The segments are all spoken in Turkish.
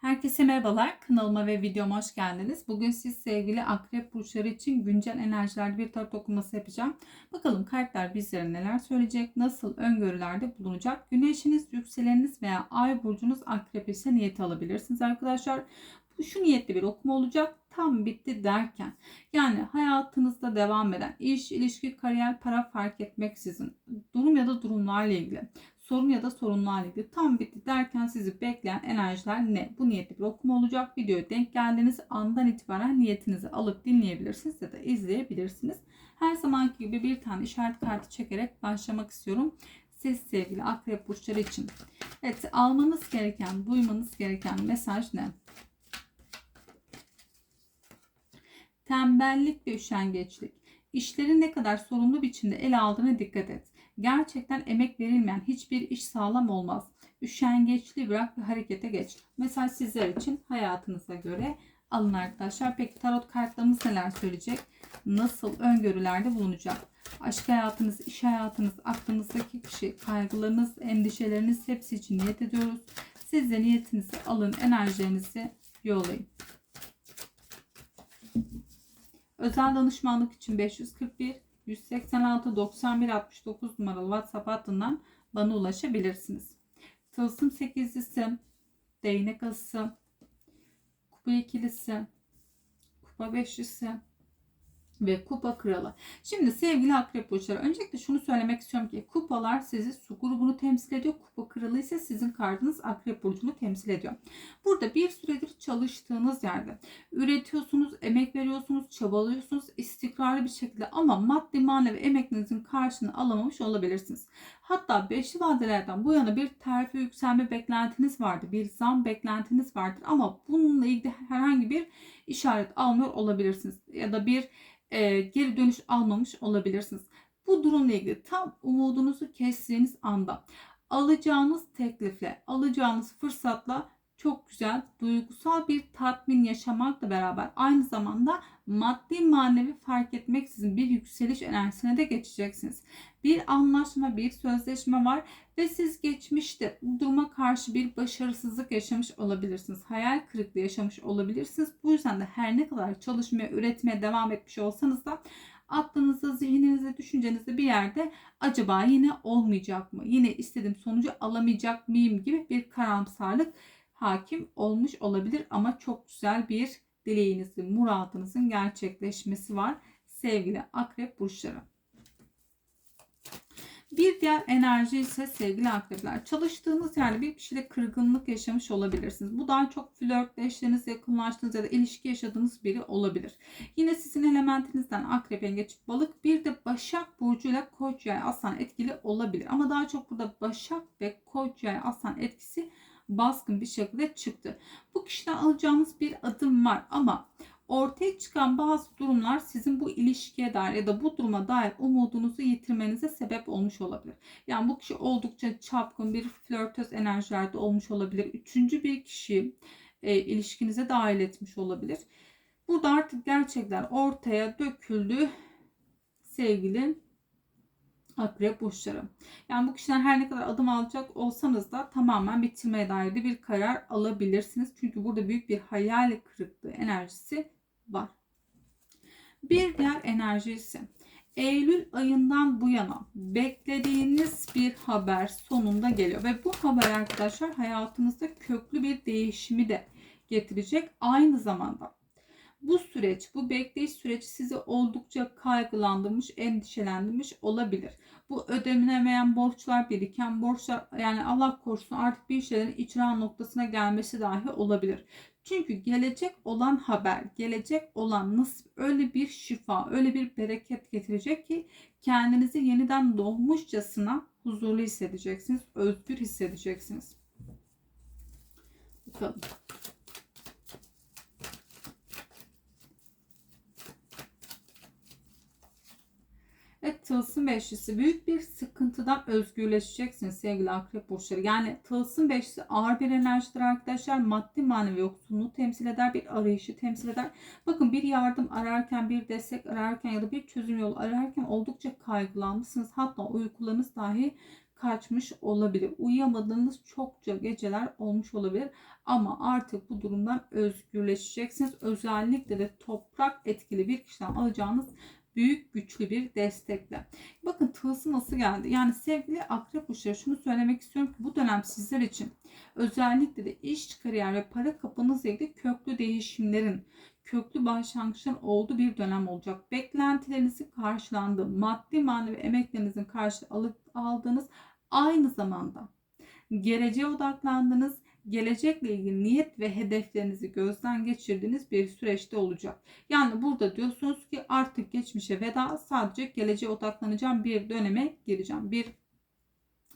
Herkese merhabalar. Kanalıma ve videoma hoş geldiniz. Bugün siz sevgili akrep burçları için güncel enerjilerde bir tarot okuması yapacağım. Bakalım kartlar bizlere neler söyleyecek, nasıl öngörülerde bulunacak. Güneşiniz, yükseleniniz veya ay burcunuz akrep ise niyeti alabilirsiniz arkadaşlar. Bu şu niyetli bir okuma olacak. Tam bitti derken yani hayatınızda devam eden iş, ilişki, kariyer, para fark etmeksizin durum ya da durumlarla ilgili sorun ya da sorunlarla ilgili tam bitti derken sizi bekleyen enerjiler ne? Bu niyetli bir okuma olacak. Videoya denk geldiğiniz andan itibaren niyetinizi alıp dinleyebilirsiniz ya da izleyebilirsiniz. Her zamanki gibi bir tane işaret kartı çekerek başlamak istiyorum. Siz sevgili akrep burçları için. Evet almanız gereken, duymanız gereken mesaj ne? Tembellik ve üşengeçlik. İşleri ne kadar sorumlu biçimde ele aldığına dikkat et. Gerçekten emek verilmeyen hiçbir iş sağlam olmaz. Üşengeçliği bırak ve harekete geç. Mesela sizler için hayatınıza göre alın arkadaşlar. Peki tarot kartlarımız neler söyleyecek? Nasıl öngörülerde bulunacak? Aşk hayatınız, iş hayatınız, aklınızdaki kişi, kaygılarınız, endişeleriniz hepsi için niyet ediyoruz. Siz de niyetinizi alın, enerjilerinizi yollayın. Özel danışmanlık için 541 186 91 69 numaralı WhatsApp hattından bana ulaşabilirsiniz. Tılsım 8'lisi, değnek ası, kupa ikilisi, kupa beşlisi ve kupa kralı. Şimdi sevgili akrep burçları öncelikle şunu söylemek istiyorum ki kupalar sizi su grubunu temsil ediyor. Kupa kralı ise sizin kartınız akrep burcunu temsil ediyor. Burada bir süredir çalıştığınız yerde üretiyorsunuz, emek veriyorsunuz, çabalıyorsunuz istikrarlı bir şekilde ama maddi manevi emeklerinizin karşılığını alamamış olabilirsiniz. Hatta beşli vadelerden bu yana bir terfi yükselme beklentiniz vardı. Bir zam beklentiniz vardır ama bununla ilgili herhangi bir işaret almıyor olabilirsiniz. Ya da bir e, geri dönüş almamış olabilirsiniz. Bu durumla ilgili tam umudunuzu kestiğiniz anda alacağınız teklifle, alacağınız fırsatla çok güzel duygusal bir tatmin yaşamakla beraber aynı zamanda maddi manevi fark etmeksizin bir yükseliş enerjisine de geçeceksiniz. Bir anlaşma, bir sözleşme var ve siz geçmişte bu duruma karşı bir başarısızlık yaşamış olabilirsiniz. Hayal kırıklığı yaşamış olabilirsiniz. Bu yüzden de her ne kadar çalışmaya, üretmeye devam etmiş olsanız da aklınızda, zihninizde, düşüncenizde bir yerde acaba yine olmayacak mı? Yine istediğim sonucu alamayacak mıyım gibi bir karamsarlık hakim olmuş olabilir ama çok güzel bir dileğinizin, muradınızın gerçekleşmesi var sevgili akrep burçları. Bir diğer enerji ise sevgili akrepler. Çalıştığınız yerde bir kişiyle kırgınlık yaşamış olabilirsiniz. Bu daha çok flörtleştiğiniz, yakınlaştığınız ya da ilişki yaşadığınız biri olabilir. Yine sizin elementinizden akrep, yengeç, balık bir de başak burcuyla koç yay aslan etkili olabilir. Ama daha çok burada başak ve koç yay aslan etkisi baskın bir şekilde çıktı. Bu kişiden alacağınız bir adım var ama ortaya çıkan bazı durumlar sizin bu ilişkiye dair ya da bu duruma dair umudunuzu yitirmenize sebep olmuş olabilir. Yani bu kişi oldukça çapkın bir flörtöz enerjilerde olmuş olabilir. Üçüncü bir kişi e, ilişkinize dahil etmiş olabilir. Burada artık gerçekler ortaya döküldü sevgili akrep burçları. Yani bu kişiden her ne kadar adım alacak olsanız da tamamen bitirmeye dair de bir karar alabilirsiniz. Çünkü burada büyük bir hayal kırıklığı enerjisi var. Bir diğer enerji ise Eylül ayından bu yana beklediğiniz bir haber sonunda geliyor. Ve bu haber arkadaşlar hayatınızda köklü bir değişimi de getirecek. Aynı zamanda bu süreç, bu bekleyiş süreci sizi oldukça kaygılandırmış, endişelendirmiş olabilir. Bu ödenemeyen borçlar, biriken borçlar yani Allah korusun artık bir şeylerin icra noktasına gelmesi dahi olabilir. Çünkü gelecek olan haber, gelecek olan nasip öyle bir şifa, öyle bir bereket getirecek ki kendinizi yeniden doğmuşçasına huzurlu hissedeceksiniz, özgür hissedeceksiniz. Bakalım. Evet tılsım beşlisi büyük bir sıkıntıdan özgürleşeceksiniz sevgili akrep burçları. Yani tılsım beşlisi ağır bir enerjidir arkadaşlar. Maddi manevi yoksunluğu temsil eder. Bir arayışı temsil eder. Bakın bir yardım ararken, bir destek ararken ya da bir çözüm yolu ararken oldukça kaygılanmışsınız. Hatta uykularınız dahi kaçmış olabilir. Uyuyamadığınız çokça geceler olmuş olabilir. Ama artık bu durumdan özgürleşeceksiniz. Özellikle de toprak etkili bir kişiden alacağınız büyük güçlü bir destekle. Bakın tılsı nasıl geldi? Yani sevgili akrep burçları şunu söylemek istiyorum ki bu dönem sizler için özellikle de iş, kariyer ve para kapınızla ilgili köklü değişimlerin, köklü başlangıçların olduğu bir dönem olacak. Beklentilerinizi karşılandı, maddi manevi emeklerinizin karşı alıp aldığınız aynı zamanda geleceğe odaklandınız, gelecekle ilgili niyet ve hedeflerinizi gözden geçirdiğiniz bir süreçte olacak. Yani burada diyorsunuz ki artık geçmişe veda sadece geleceğe odaklanacağım bir döneme gireceğim. Bir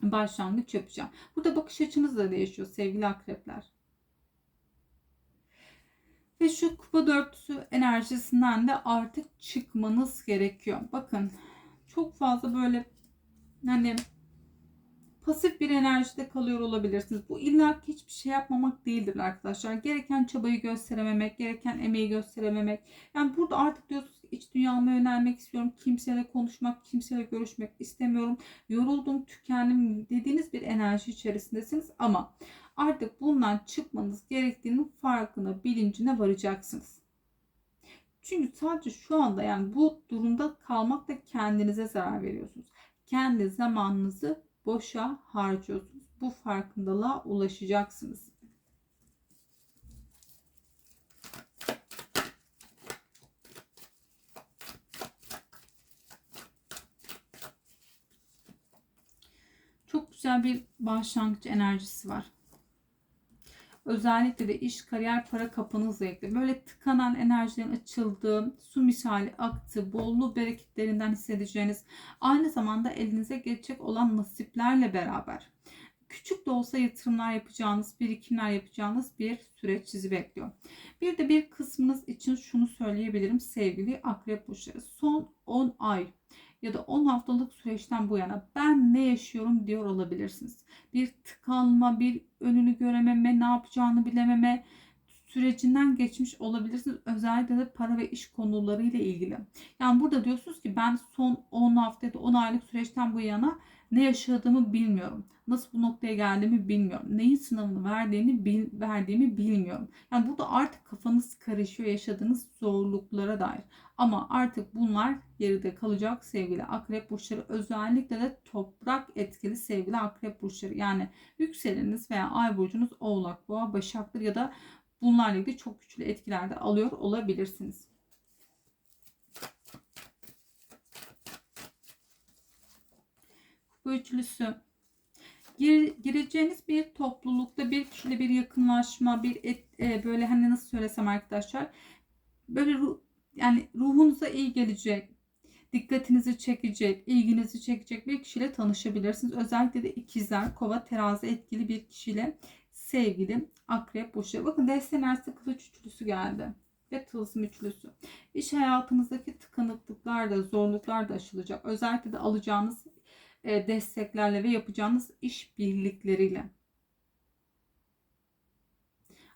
başlangıç yapacağım. Burada bakış açınız da değişiyor sevgili akrepler. Ve şu kupa dörtlüsü enerjisinden de artık çıkmanız gerekiyor. Bakın çok fazla böyle hani pasif bir enerjide kalıyor olabilirsiniz. Bu illa hiçbir şey yapmamak değildir arkadaşlar. Gereken çabayı gösterememek, gereken emeği gösterememek. Yani burada artık diyorsunuz ki iç dünyama yönelmek istiyorum. Kimseyle konuşmak, kimseyle görüşmek istemiyorum. Yoruldum, tükendim dediğiniz bir enerji içerisindesiniz ama artık bundan çıkmanız gerektiğinin farkına, bilincine varacaksınız. Çünkü sadece şu anda yani bu durumda kalmakla kendinize zarar veriyorsunuz. Kendi zamanınızı boşa harcıyorsunuz. Bu farkındalığa ulaşacaksınız. Çok güzel bir başlangıç enerjisi var. Özellikle de iş, kariyer, para kapınızla ilgili. Böyle tıkanan enerjilerin açıldığı, su misali aktı, bolluğu bereketlerinden hissedeceğiniz, aynı zamanda elinize geçecek olan nasiplerle beraber küçük de olsa yatırımlar yapacağınız, birikimler yapacağınız bir süreç sizi bekliyor. Bir de bir kısmınız için şunu söyleyebilirim sevgili akrep burçları. Son 10 ay ya da 10 haftalık süreçten bu yana ben ne yaşıyorum diyor olabilirsiniz. Bir tıkanma, bir önünü görememe, ne yapacağını bilememe sürecinden geçmiş olabilirsiniz. Özellikle de para ve iş konularıyla ilgili. Yani burada diyorsunuz ki ben son 10 hafta ya da 10 aylık süreçten bu yana ne yaşadığımı bilmiyorum. Nasıl bu noktaya geldiğimi bilmiyorum. Neyin sınavını verdiğini bil, verdiğimi bilmiyorum. Yani burada artık kafanız karışıyor yaşadığınız zorluklara dair. Ama artık bunlar geride kalacak sevgili akrep burçları. Özellikle de toprak etkili sevgili akrep burçları. Yani yükseleniniz veya ay burcunuz oğlak, boğa, başaktır ya da bunlarla ilgili çok güçlü etkilerde alıyor olabilirsiniz. Kupa üçlüsü. Gir, gireceğiniz bir toplulukta bir kişiyle bir yakınlaşma, bir et, e, böyle hani nasıl söylesem arkadaşlar böyle ruh, yani ruhunuza iyi gelecek, dikkatinizi çekecek, ilginizi çekecek bir kişiyle tanışabilirsiniz. Özellikle de ikizler, kova, terazi etkili bir kişiyle sevgili akrep burçları. Bakın deste enerjisi kılıç üçlüsü geldi ve tılsım üçlüsü. İş hayatınızdaki tıkanıklıklar da zorluklar da aşılacak. Özellikle de alacağınız e, desteklerle ve yapacağınız iş birlikleriyle.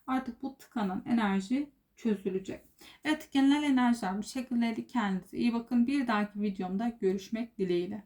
Artık bu tıkanan enerji çözülecek. Evet genel enerjiler bu şekilde kendinize iyi bakın. Bir dahaki videomda görüşmek dileğiyle.